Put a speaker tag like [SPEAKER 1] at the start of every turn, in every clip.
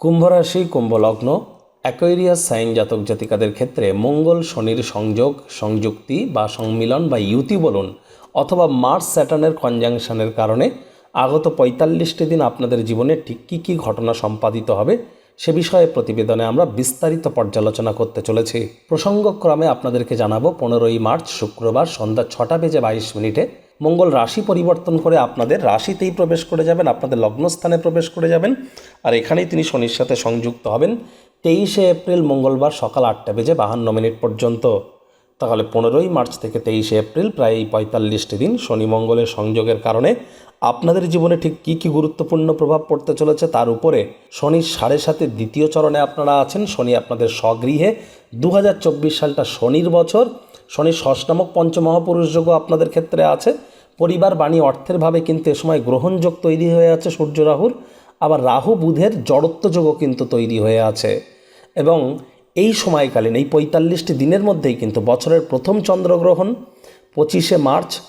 [SPEAKER 1] কুম্ভ রাশি কুম্ভ লগ্ন Aquarius sign জাতক জাতিকাদের ক্ষেত্রে মঙ্গল শনির সংযোগ, সংযুক্তি বা সম্মিলন বা ইউতি বলুন, অথবা মার্স স্যাটার্নের কনজাংশনের কারণে আগত পঁয়তাল্লিশটি দিন আপনাদের জীবনে ঠিক কী কী ঘটনা সম্পাদিত হবে, সে বিষয়ে প্রতিবেদনে আমরা বিস্তারিত পর্যালোচনা করতে চলেছি। প্রসঙ্গক্রমে আপনাদেরকে জানাব, পনেরোই মার্চ শুক্রবার সন্ধ্যা ছটা বেজে বাইশ মিনিটে মঙ্গল রাশি পরিবর্তন করে আপনাদের রাশিতেই প্রবেশ করে যাবেন, আপনাদের লগ্নস্থানে প্রবেশ করে যাবেন। আর এখানেই তিনি শনির সাথে সংযুক্ত হবেন। তেইশে এপ্রিল মঙ্গলবার সকাল আটটা বেজে বাহান্ন মিনিট পর্যন্ত। তাহলে পনেরোই মার্চ থেকে তেইশে এপ্রিল প্রায় এই পঁয়তাল্লিশটি দিন শনি মঙ্গলের সংযোগের কারণে আপনাদের জীবনে ঠিক কী কী গুরুত্বপূর্ণ প্রভাব পড়তে চলেছে তার উপরে শনির সাড়ে সাতের দ্বিতীয় চরণে আপনারা আছেন। শনি আপনাদের স্বগৃহে। দু হাজার চব্বিশ সালটা শনির বছর। শনির ষষ্ঠ নামক পঞ্চমহাপুরুষ যোগও আপনাদের ক্ষেত্রে আছে। পরিবার বাণী অর্থের ভাবে কিন্তু এ সময় গ্রহণযোগ তৈরি হয়ে আছে সূর্য রাহুর। আবার রাহু বুধের জড়ত্ব যোগও কিন্তু তৈরি হয়ে আছে। এবং এই সময়কালীন, এই পঁয়তাল্লিশটি দিনের মধ্যেই কিন্তু বছরের প্রথম চন্দ্রগ্রহণ, পঁচিশে মার্চ,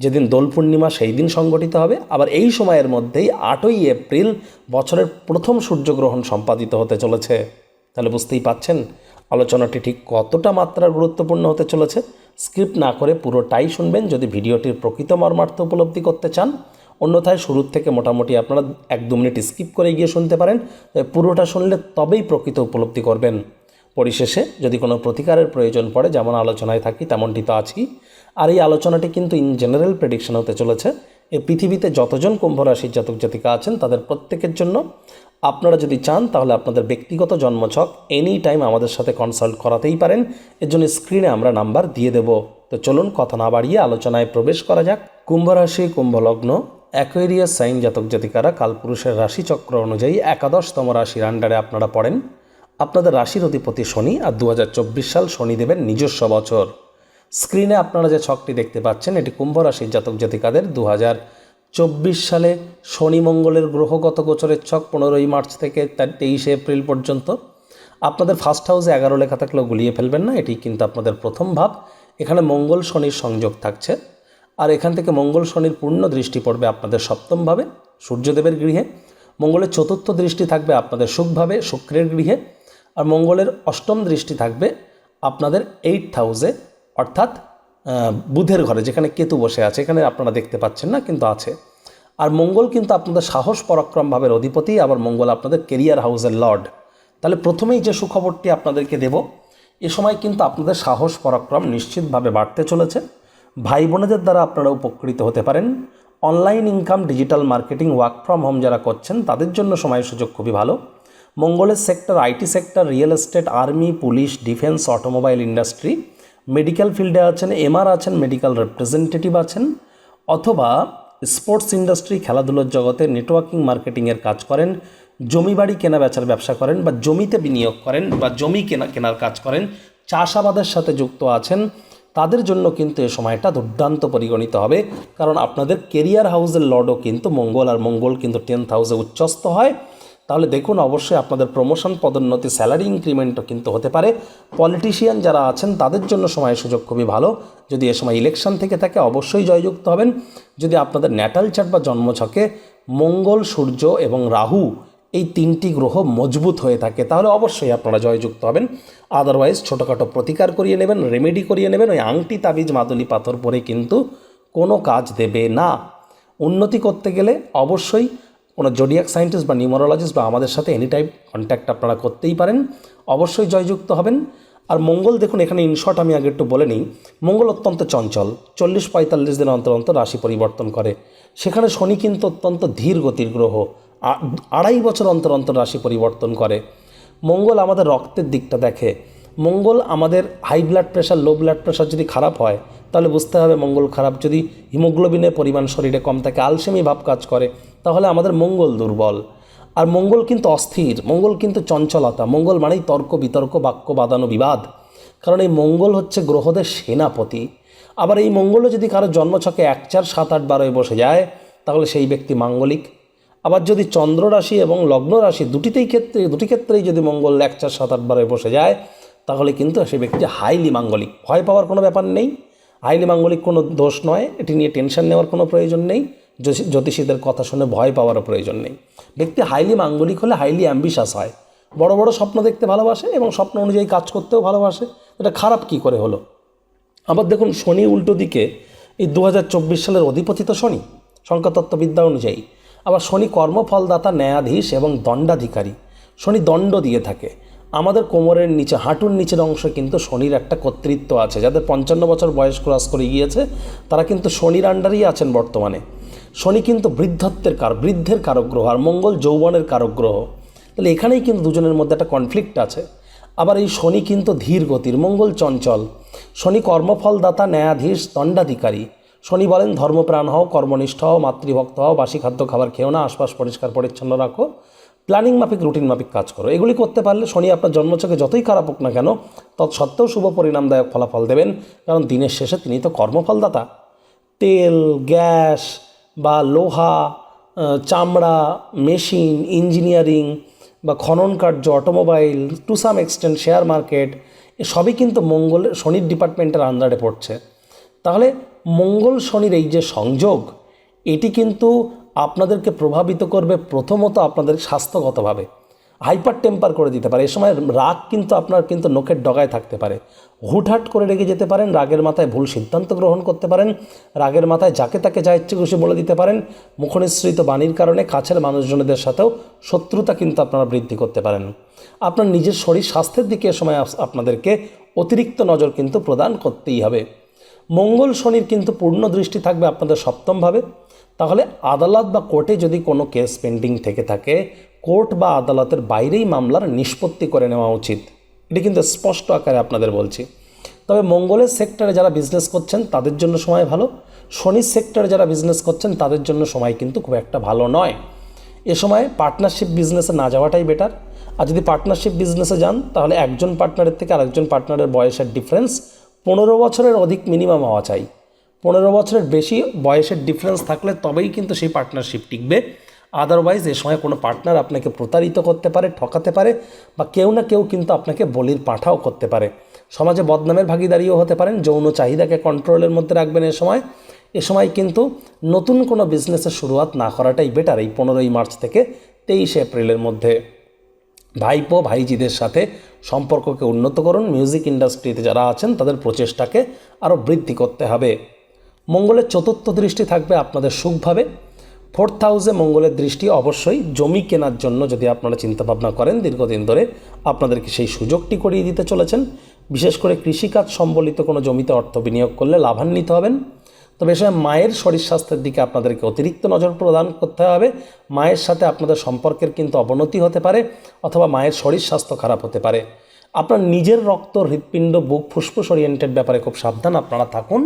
[SPEAKER 1] যেদিন দোল পূর্ণিমা, সেই দিন সংগঠিত হবে। আবার এই সময়ের মধ্যেই আটই এপ্রিল বছরের প্রথম সূর্যগ্রহণ সম্পাদিত হতে চলেছে। তাহলে বুঝতেই পাচ্ছেন? আলোচনাটি ঠিক কতটা মাত্রার গুরুত্বপূর্ণ হতে চলেছে স্ক্রিপ্ট না করে পুরোটাই শুনবেন যদি ভিডিওটির প্রকৃত মর্মার্থ উপলব্ধি করতে চান। অন্যথায় শুরুর থেকে মোটামুটি আপনারা এক দু মিনিট স্কিপ করে গিয়ে শুনতে পারেন পুরোটা শুনলে তবেই প্রকৃত উপলব্ধি করবেন। পরিশেষে যদি কোনো প্রতিকারের প্রয়োজন পড়ে, যেমন আলোচনায় থাকি, তেমনটি তো আছি আর এই আলোচনাটি কিন্তু ইন জেনারেল প্রেডিকশন হতে চলেছে। এই পৃথিবীতে যতজন কুম্ভ রাশির জাতক জাতিকা আছেন, তাদের প্রত্যেকের জন্য আপনারা যদি চান, তাহলে আপনাদের ব্যক্তিগত জন্মছক এনি টাইম আমাদের সাথে কনসাল্ট করাতেই পারেন। এর জন্য স্ক্রিনে আমরা নাম্বার দিয়ে দেব। তো চলুন, কথা না বাড়িয়ে আলোচনায় প্রবেশ করা যাক। কুম্ভ রাশি কুম্ভ লগ্ন সাইন জাতক জাতিকারা কালপুরুষের রাশিচক্র অনুযায়ী একাদশতম রাশির আন্ডারে আপনারা পড়েন। আপনাদের রাশির অধিপতি শনি আর দু হাজার চব্বিশ সাল শনি শনিদেবের নিজস্ব বছর। স্ক্রিনে আপনারা যে ছকটি দেখতে পাচ্ছেন, এটি কুম্ভ রাশির জাতক জাতিকাদের দু চব্বিশ সালে শনি মঙ্গলের গ্রহগত গোচরের ছক পনেরোই মার্চ থেকে তেইশে এপ্রিল পর্যন্ত। আপনাদের ফার্স্ট হাউসে এগারো লেখা থাকলেও গুলিয়ে ফেলবেন না, এটি কিন্তু আপনাদের প্রথম ভাব এখানে মঙ্গল শনির সংযোগ থাকছে। আর এখান থেকে মঙ্গল শনির পূর্ণ দৃষ্টি পড়বে আপনাদের সপ্তমভাবে সূর্যদেবের গৃহে। মঙ্গলের চতুর্থ দৃষ্টি থাকবে আপনাদের সুখভাবে শুক্রের গৃহে। আর মঙ্গলের অষ্টম দৃষ্টি থাকবে আপনাদের এইট হাউসে অর্থাৎ বুধের ঘরে, যেখানে কেতু বসে আছে, এখানে আপনারা দেখতে পাচ্ছেন না, কিন্তু আছে। আর মঙ্গল কিন্তু আপনাদের সাহস পরাক্রম ভাবের অধিপতি, আবার মঙ্গল আপনাদের কেরিয়ার হাউসের লর্ড তাহলে প্রথমেই যে সুখবরটি আপনাদেরকে দেব, এ সময় কিন্তু আপনাদের সাহস পরাক্রম নিশ্চিতভাবে বাড়তে চলেছে। ভাই বোনেদের দ্বারা আপনারা উপকৃত হতে পারেন। Online income digital marketing work from home যারা করছেন, তাদের জন্য সময় সুযোগ খুবই ভালো। মঙ্গলের sector IT sector real estate army police defence automobile industry medical ফিল্ডে আছেন এমআর আছেন মেডিকেল রিপ্রেজেন্টেটিভ আছেন, অথবা স্পোর্টস ইন্ডাস্ট্রি খেলাধুলোর জগতে নেটওয়ার্কিং মার্কেটিংয়ের কাজ করেন, জমি বাড়ি কেনা বেচার ব্যবসা করেন, বা জমিতে বিনিয়োগ করেন, বা জমি কেনা, কেনার কাজ করেন, চাষাবাদের সাথে যুক্ত আছেন, তাদের জন্য কিন্তু এ সময়টা দুর্দান্ত পরিগণিত হবে। কারণ আপনাদের কেরিয়ার হাউসের লর্ডও কিন্তু মঙ্গল, আর মঙ্গল কিন্তু টেন্থ হাউসে উচ্চস্ত হয়। তাহলে দেখুন, অবশ্যই আপনাদের প্রমোশন পদোন্নতি স্যালারি ইনক্রিমেন্টও কিন্তু হতে পারে। পলিটিশিয়ান যারা আছেন, তাদের জন্য সময় সুযোগ খুবই ভালো। যদি এ সময় ইলেকশন থেকে থাকে, অবশ্যই জয়যুক্ত হবেন। যদি আপনাদের ন্যাটাল চার্ট বা জন্মছকে মঙ্গল, সূর্য এবং রাহু এই তিনটি গ্রহ মজবুত হয়ে থাকে, তাহলে অবশ্যই আপনারা জয়যুক্ত হবেন। আদারওয়াইজ ছোটোখাটো প্রতিকার করিয়ে নেবেন রেমেডি করিয়ে নেবেন। ওই আংটি, তাবিজ, মাদুলি, পাথর পরে কিন্তু কোনো কাজ দেবে না। উন্নতি করতে গেলে অবশ্যই কোনো জোডিয়াক সায়েন্টিস্ট বা নিউমোরোলজিস্ট বা আমাদের সাথে এনি টাইম কন্ট্যাক্ট আপনারা করতেই পারেন। অবশ্যই জয়যুক্ত হবেন। আর মঙ্গল দেখুন, এখানে ইনশর্ট আমি আগে একটু বলে নিই। মঙ্গল অত্যন্ত চঞ্চল, চল্লিশ পঁয়তাল্লিশ দিন অন্তর অন্তর রাশি পরিবর্তন করে। সেখানে শনি কিন্তু অত্যন্ত ধীর গতির গ্রহ আড়াই বছর অন্তর অন্তর রাশি পরিবর্তন করে। মঙ্গল আমাদের রক্তের দিকটা দেখে। মঙ্গল আমাদের high blood pressure low blood pressure যদি খারাপ হয়, তাহলে বুঝতে হবে মঙ্গল খারাপ। যদি হিমোগ্লোবিনের পরিমাণ শরীরে কম থাকে আলসেমি ভাব কাজ করে। তাহলে আমাদের মঙ্গল দুর্বল। আর মঙ্গল কিন্তু অস্থির, মঙ্গল কিন্তু চঞ্চলতা, মঙ্গল মানেই তর্ক, বিতর্ক, বাক্য, বাদানো, বিবাদ। কারণ এই মঙ্গল হচ্ছে গ্রহদের সেনাপতি। আবার এই মঙ্গলও যদি কারও জন্মছকে এক চার, সাত, আট, বারোয় বসে যায়, তাহলে সেই ব্যক্তি মাঙ্গলিক। আবার যদি চন্দ্র রাশি এবং লগ্ন রাশি দুটিতেই ক্ষেত্রে, দুটি ক্ষেত্রেই যদি মঙ্গল এক চার, সাত, আট, বারোয় বসে যায়, তাহলে কিন্তু সে ব্যক্তি হাইলি মাঙ্গলিক। ভয় পাওয়ার কোনো ব্যাপার নেই। হাইলি মাঙ্গলিক কোনো দোষ নয়। এটি নিয়ে টেনশন নেওয়ার কোনো প্রয়োজন নেই। জ্যোতিষীদের কথা শুনে ভয় পাওয়ারও প্রয়োজন নেই। ব্যক্তি হাইলি মাঙ্গলিক হলে হাইলি অ্যাম্বিশাস হয়। বড় বড় স্বপ্ন দেখতে ভালোবাসে এবং স্বপ্ন অনুযায়ী কাজ করতেও ভালোবাসে। এটা খারাপ কি করে হলো? আবার দেখুন শনি উল্টো দিকে, এই দু হাজার চব্বিশ সালের অধিপতিত শনি সংখ্যাতত্ত্ববিদ্যা অনুযায়ী। আবার শনি কর্মফলদাতা, ন্যায়াধীশ এবং দণ্ডাধিকারী। শনি দণ্ড দিয়ে থাকে। আমাদের কোমরের নিচে, হাঁটুর নিচের অংশ কিন্তু শনির একটা কর্তৃত্ব আছে। যাদের পঞ্চান্ন বছর বয়স ক্রস করে গিয়েছে, তারা কিন্তু শনির আন্ডারেই আছেন বর্তমানে। শনি কিন্তু বৃদ্ধত্বের কার বৃদ্ধের কারক গ্রহ আর মঙ্গল যৌবনের কারক গ্রহ তাহলে এখানেই কিন্তু দুজনের মধ্যে একটা কনফ্লিক্ট আছে। আবার এই শনি কিন্তু ধীর গতির, মঙ্গল চঞ্চল। শনি কর্মফলদাতা, ন্যায়াধীশ, দণ্ডাধিকারী। শনি বলেন, ধর্মপ্রাণ হও, কর্মনিষ্ঠ হও, মাতৃভক্ত হও, বাসি খাদ্য, খাবার খেও না, আশপাশ পরিষ্কার, পরিচ্ছন্ন রাখো। প্ল্যানিং মাফিক, রুটিন মাফিক কাজ করো। এগুলি করতে পারলে শনি আপনার জন্মচকে যতই খারাপ হোক না কেন, তৎসত্ত্বেও শুভ পরিণামদায়ক ফলাফল দেবেন। কারণ দিনের শেষে তিনি তো কর্মফলদাতা। তেল, গ্যাস বা লোহা চামড়া, মেশিন, ইঞ্জিনিয়ারিং বা খনন কার্য, automobile to some extent share market সবই কিন্তু মঙ্গল শনির ডিপার্টমেন্টের আন্ডারে পড়ছে। তাহলে মঙ্গল শনির এই যে সংযোগ, এটি কিন্তু আপনাদেরকে প্রভাবিত করবে প্রথমত আপনাদের স্বাস্থ্যগতভাবে। হাইপার টেম্পার করে দিতে পারে। এ সময় রাগ কিন্তু আপনার কিন্তু নখের ডগায় থাকতে পারে। হুটহাট করে রেগে যেতে পারেন, রাগের মাথায় ভুল সিদ্ধান্ত গ্রহণ করতে পারেন, রাগের মাথায় যাকে তাকে যা ইচ্ছে খুশি বলে দিতে পারেন, মুখনিসৃত বাণীর কারণে কাছের মানুষজনদের সাথেও শত্রুতা কিন্তু আপনারা বৃদ্ধি করতে পারেন। আপনার নিজের শরীর স্বাস্থ্যের দিকে এ সময় আপ- আপনাদেরকে অতিরিক্ত নজর কিন্তু প্রদান করতেই হবে। মঙ্গল শনির কিন্তু পূর্ণ দৃষ্টি থাকবে আপনাদের সপ্তমভাবে তাহলে আদালত বা কোর্টে যদি কোনো কেস পেন্ডিং থেকে থাকে কোর্ট বা আদালতের বাইরেই মামলার নিষ্পত্তি করে নেওয়া উচিত। এটি কিন্তু স্পষ্ট আকারে আপনাদের বলছি। তবে মঙ্গলের সেক্টরে যারা বিজনেস করছেন, তাদের জন্য সময় ভালো। শনির সেক্টরে যারা বিজনেস করছেন, তাদের জন্য সময় কিন্তু খুব একটা ভালো নয়। এ সময় পার্টনারশিপ বিজনেসে না যাওয়াটাই বেটার আর যদি পার্টনারশিপ বিজনেসে যান, তাহলে একজন পার্টনারের থেকে আরেকজন পার্টনারের বয়সের ডিফারেন্স পনেরো বছরের অধিক মিনিমাম হওয়া চাই। পনেরো বছরের বেশি বয়সের ডিফারেন্স থাকলে তবেই কিন্তু সেই পার্টনারশিপ টিকবে। আদারওয়াইজ এ সময় কোনো পার্টনার আপনাকে প্রতারিত করতে পারে, ঠকাতে পারে, বা কেউ না কেউ কিন্তু আপনাকে বলির পাঠাও করতে পারে। সমাজে বদনামের ভাগিদারিও হতে পারেন, যৌন চাহিদাকে কন্ট্রোলের মধ্যে রাখবেন এ সময়। এ সময় কিন্তু নতুন কোনো বিজনেসের শুরুয়াত না করাটাই বেটার এই পনেরোই মার্চ থেকে তেইশে এপ্রিলের মধ্যে। ভাইপো, ভাইজিদের সাথে সম্পর্ককে উন্নত করুন। মিউজিক ইন্ডাস্ট্রিতে যারা আছেন, তাদের প্রচেষ্টাকে আরও বৃদ্ধি করতে হবে। মঙ্গলের চতুর্থ দৃষ্টি থাকবে আপনাদের সুখভাবে। ফোর্থ হাউসে মঙ্গলের দৃষ্টি অবশ্যই জমি কেনার জন্য যদি আপনারা চিন্তাভাবনা করেন, দীর্ঘদিন ধরে আপনাদেরকে সেই সুযোগটি করিয়ে দিতে চলেছেন। বিশেষ করে কৃষিকাজ সম্বলিত কোনো জমিতে অর্থ বিনিয়োগ করলে লাভান্বিত হবেন। তবে এ মায়ের শরীর স্বাস্থ্যের দিকে আপনাদেরকে অতিরিক্ত নজর প্রদান করতে হবে। মায়ের সাথে আপনাদের সম্পর্কের কিন্তু অবনতি হতে পারে অথবা মায়ের শরীর স্বাস্থ্য খারাপ হতে পারে। আপনার নিজের রক্ত হৃৎপিণ্ড, বুক ফুসফুস ওরিয়েন্টেড ব্যাপারে খুব সাবধান আপনারা থাকুন।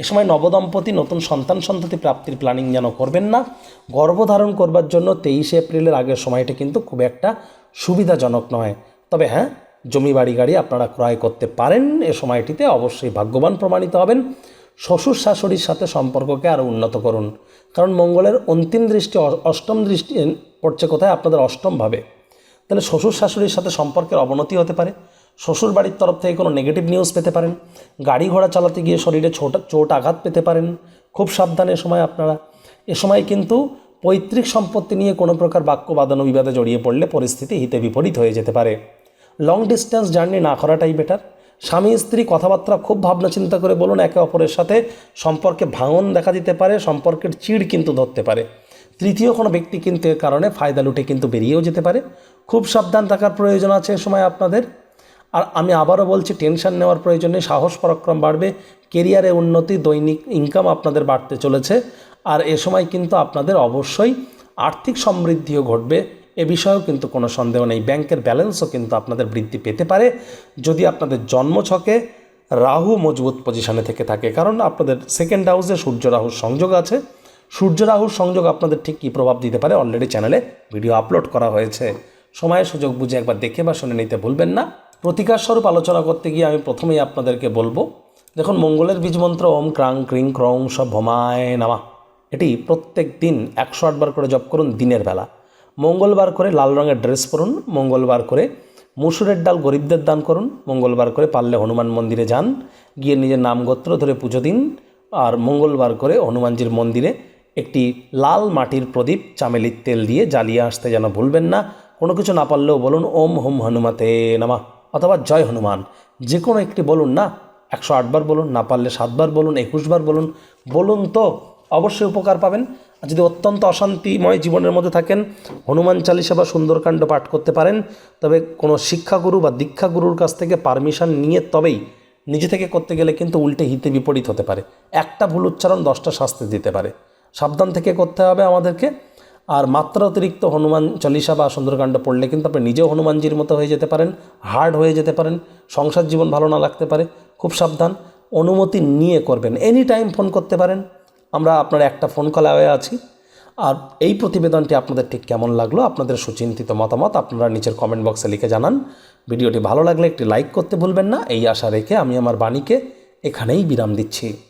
[SPEAKER 1] এ সময় নবদম্পতি নতুন সন্তান সন্ততি প্রাপ্তির প্ল্যানিং যেন করবেন না, গর্ভধারণ করবার জন্য তেইশে এপ্রিলের আগের সময়টা কিন্তু খুব একটা সুবিধাজনক নয়। তবে হ্যাঁ জমি, বাড়ি, গাড়ি আপনারা ক্রয় করতে পারেন, এ সময়টিতে অবশ্যই ভাগ্যবান প্রমাণিত হবেন। শ্বশুর শাশুড়ির সাথে সম্পর্ককে আরও উন্নত করুন। কারণ মঙ্গলের অন্তিম দৃষ্টি অষ্টম দৃষ্টি পড়ছে কোথায়? আপনাদের অষ্টমভাবে তাহলে শ্বশুর শাশুড়ির সাথে সম্পর্কের অবনতি হতে পারে। শ্বশুর বাড়ির তরফ থেকে কোনো নেগেটিভ নিউজ পেতে পারেন, গাড়ি ঘোড়া চালাতে গিয়ে শরীরে ছোট, চোট আঘাত পেতে পারেন, খুব সাবধানে এ সময় আপনারা, এ সময় কিন্তু পৈতৃক সম্পত্তি নিয়ে কোনো প্রকার বাক্য, বাদানো বিবাদে জড়িয়ে পড়লে পরিস্থিতি হিতে বিপরীত হয়ে যেতে পারে। লং ডিস্টেন্স জার্নি না করাটাই বেটার স্বামী, স্ত্রী কথাবার্তা খুব ভাবনা চিন্তা করে বলুন, একে অপরের সাথে সম্পর্কে ভাঙন দেখা দিতে পারে, সম্পর্কের চিড় কিন্তু ধরতে পারে। তৃতীয় কোনো ব্যক্তি কিন্তু এর কারণে ফায়দা লুটে কিন্তু বেরিয়েও যেতে পারে। খুব সাবধান থাকার প্রয়োজন আছে এ সময় আপনাদের। আর আমি আবারও বলছি টেনশন নেওয়ার প্রয়োজনে সাহস পরাক্রম বাড়বে কেরিয়ারে উন্নতি, দৈনিক ইনকাম আপনাদের বাড়তে চলেছে। আর এ সময় কিন্তু আপনাদের অবশ্যই আর্থিক সমৃদ্ধিও ঘটবে, এ বিষয়েও কিন্তু কোনো সন্দেহ নেই। ব্যাংকের ব্যালেন্সও কিন্তু আপনাদের বৃদ্ধি পেতে পারে। যদি আপনাদের জন্মছকে রাহু মজবুত পজিশনে থেকে থাকে, কারণ আপনাদের সেকেন্ড হাউসে সূর্য রাহুর সংযোগ আছে। সূর্য রাহুর সংযোগ আপনাদের ঠিক কী প্রভাব দিতে পারে অলরেডি চ্যানেলে ভিডিও আপলোড করা হয়েছে। সময়ের সুযোগ বুঝে একবার দেখে বা শুনে নিতে ভুলবেন না। প্রতিকার স্বরূপ আলোচনা করতে গিয়ে আমি প্রথমেই আপনাদেরকে বলব, দেখুন, মঙ্গলের বীজমন্ত্র, ওম ক্রাং ক্রিং ক্রং সব ভমায় নামা। এটি প্রত্যেক দিন একশো আটবার করে জপ করুন দিনের বেলা। মঙ্গলবার করে লাল রঙের ড্রেস পরুন, মঙ্গলবার করে মুসুরের ডাল গরিবদের দান করুন, মঙ্গলবার করে পারলে হনুমান মন্দিরে যান, গিয়ে নিজের নাম গোত্র ধরে পুজো দিন, আর মঙ্গলবার করে হনুমানজির মন্দিরে একটি লাল মাটির প্রদীপ চামেলির তেল দিয়ে জ্বালিয়ে আসতে যেন ভুলবেন না। কোনো কিছু না পারলেও বলুন, ওম হোম হনুমাতে নামা। অথবা জয় হনুমান। যে কোনো একটি বলুন না, একশো আটবার বলুন, না পারলে সাতবার বলুন একুশবার বলুন বলুন তো অবশ্যই উপকার পাবেন। আর যদি অত্যন্ত অশান্তিময় জীবনের মধ্যে থাকেন, হনুমান চালিসা বা সুন্দরকাণ্ড পাঠ করতে পারেন, তবে কোনো শিক্ষাগুরু বা দীক্ষাগুরুর কাছ থেকে পারমিশন নিয়ে তবেই নিজে থেকে করতে গেলে কিন্তু উল্টে হিতে বিপরীত হতে পারে। একটা ভুল উচ্চারণ দশটা শাস্তি দিতে পারে। সাবধান থেকে করতে হবে আমাদেরকে। আর মাত্রা অতিরিক্ত হনুমান চালিসা বা সুন্দরকাণ্ড পড়লে কিন্তু আপনি নিজেও হনুমানজির মতো হয়ে যেতে পারেন, হার্ড হয়ে যেতে পারেন, সংসার জীবন ভালো না লাগতে পারে, খুব সাবধান। অনুমতি নিয়ে করবেন এনি টাইম ফোন করতে পারেন। আমরা আপনার একটা ফোন কল হয়ে আছি। আর এই প্রতিবেদনটি আপনাদের ঠিক কেমন লাগল, আপনাদের সুচিন্তিত মতামত আপনারা নিচের কমেন্ট বক্সে লিখে জানান। ভিডিওটি ভালো লাগলে একটি লাইক করতে ভুলবেন না। এই আশা রেখে আমি আমার বাণীকে এখানেই বিরাম দিচ্ছি।